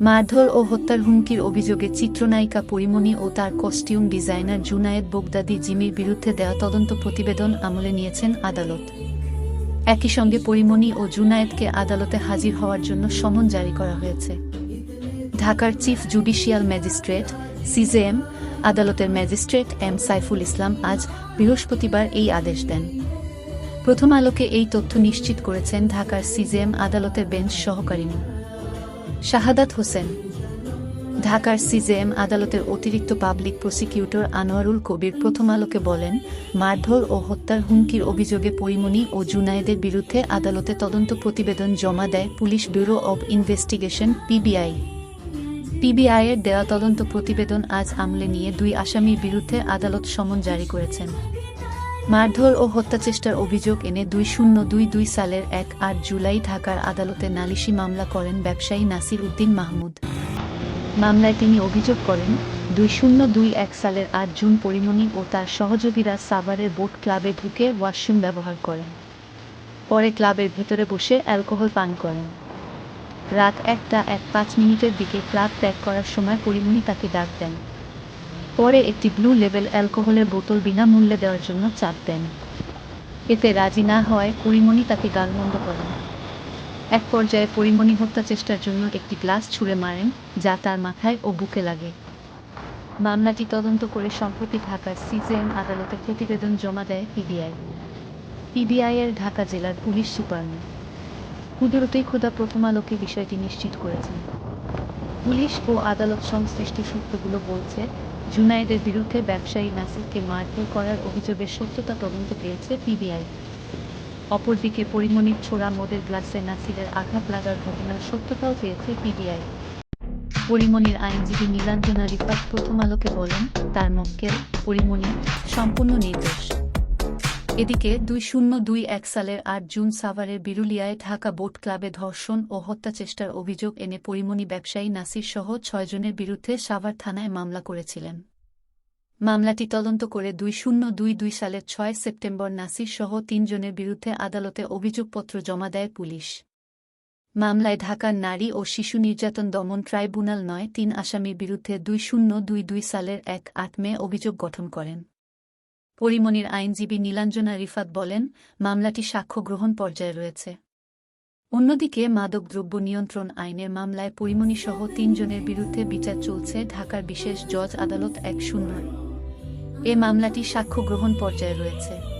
মারধর ও হত্যার হুমকির অভিযোগে চিত্রনায়িকা পরিমণি ও তার কস্টিউম ডিজাইনার জুনায়েদ বোগদাদি জিমির বিরুদ্ধে দেওয়া তদন্ত প্রতিবেদন আমলে নিয়েছেন আদালত। একই সঙ্গে পরিমণি ও জুনায়েদকে আদালতে হাজির হওয়ার জন্য সমন জারি করা হয়েছে। ঢাকার chief judicial magistrate C J M, আদালতের ম্যাজিস্ট্রেট এম সাইফুল ইসলাম আজ বৃহস্পতিবার এই আদেশ দেন। প্রথম আলোকে এই তথ্য নিশ্চিত করেছেন ঢাকার সিজেএম আদালতের বেঞ্চ সহকারী। শাহাদাত হোসেন। ঢাকার সিজেএম আদালতের অতিরিক্ত পাবলিক প্রসিকিউটর আনোয়ারুল কবির প্রথম আলোকে বলেন, মারধর ও হত্যার হুমকির অভিযোগে পরিমণি ও জুনায়েদের বিরুদ্ধে আদালতে তদন্ত প্রতিবেদন জমা দেয় police bureau of investigation, PBI. পিবিআইয়ের দেওয়া তদন্ত প্রতিবেদন আজ আমলে নিয়ে দুই আসামির বিরুদ্ধে আদালত সমন জারি করেছেন। মারধর ও হত্যাচেষ্টার অভিযোগ এনে দুই শূন্য দুই দুই সালের এক আট জুলাই ঢাকার আদালতে নালিশি মামলা করেন ব্যবসায়ী নাসির উদ্দিন মাহমুদ। মামলায় তিনি অভিযোগ করেন, দুই শূন্য দুই এক সালের আট জুন পরিমণি ও তার সহযোগীরা সাভারের বোট ক্লাবে ঢুকে ওয়াশরুম ব্যবহার করেন। পরে ক্লাবের ভেতরে বসে অ্যালকোহল পান করেন। রাত একটা এক পাঁচ মিনিটের দিকে ক্লাব ত্যাগ করার সময় পরিমণি তাকে ডাক দেন। পরে একটি ব্লু লেভেল অ্যালকোহলের বোতল বিনামূল্যে দেওয়ার জন্য চাপ দেন। এতে রাজি না হওয়ায় পরিমণি তাকে গালমন্দ করেন। এক পর্যায়ে পরিমণি হত্যা চেষ্টার জন্য একটি গ্লাস ছুঁড়ে মারেন, যা তার মাথায় ও বুকে লাগে। মামলাটি তদন্ত করে সম্প্রতি ঢাকার সিজেএম আদালতে প্রতিবেদন জমা দেয় পিবিআই। পিবিআইয়ের ঢাকা জেলার পুলিশ সুপার কুদরতেই খোদা প্রথম আলোকে বিষয়টি নিশ্চিত করেছেন। পুলিশ ও আদালত সংশ্লিষ্ট সূত্রগুলো বলছে জুনায়েদের বিরুদ্ধে ব্যবসায়ী নাসিরকে মারধর করার অভিযোগের সত্যতা তদন্ত পেয়েছে পিবিআই। অপরদিকে পরিমণির ছোড়া মোদের গ্লাসে নাসিরের আঘাত লাগার ঘটনার সত্যতাও পেয়েছে পিবিআই। পরিমণির আইনজীবী নীলাঞ্জনা রিপাত প্রথম আলোকে বলেন, তার মক্কেল পরিমণি সম্পূর্ণ নির্দোষ। এদিকে দুই শূন্য দুই এক সালের আট জুন সাভারের বিরুলিয়ায় ঢাকা বোট ক্লাবে ধর্ষণ ও হত্যাচেষ্টার অভিযোগ এনে পরিমণি ব্যবসায়ী নাসির সহ ছয়জনের বিরুদ্ধে সাভার থানায় মামলা করেছিলেন। মামলাটি তদন্ত করে দুই শূন্য দুই দুই সালের ছয় সেপ্টেম্বর নাসির সহ তিনজনের বিরুদ্ধে আদালতে অভিযোগপত্র জমা দেয় পুলিশ। মামলায় ঢাকার নারী ও শিশু নির্যাতন দমন ট্রাইব্যুনাল নয়, তিন আসামির বিরুদ্ধে দুই শূন্য দুই দুই সালের এক আট মে অভিযোগ গঠন করেন। পরিমণির আইনজীবী নীলাঞ্জনা রিফাত বলেন, মামলাটি সাক্ষ্য গ্রহণ পর্যায়ে রয়েছে। অন্যদিকে মাদকদ্রব্য নিয়ন্ত্রণ আইনের মামলায় পরিমণিসহ তিনজনের বিরুদ্ধে বিচার চলছে ঢাকার বিশেষ জজ আদালত এক শূন্য। এ মামলাটি সাক্ষ্য গ্রহণ পর্যায়ে রয়েছে।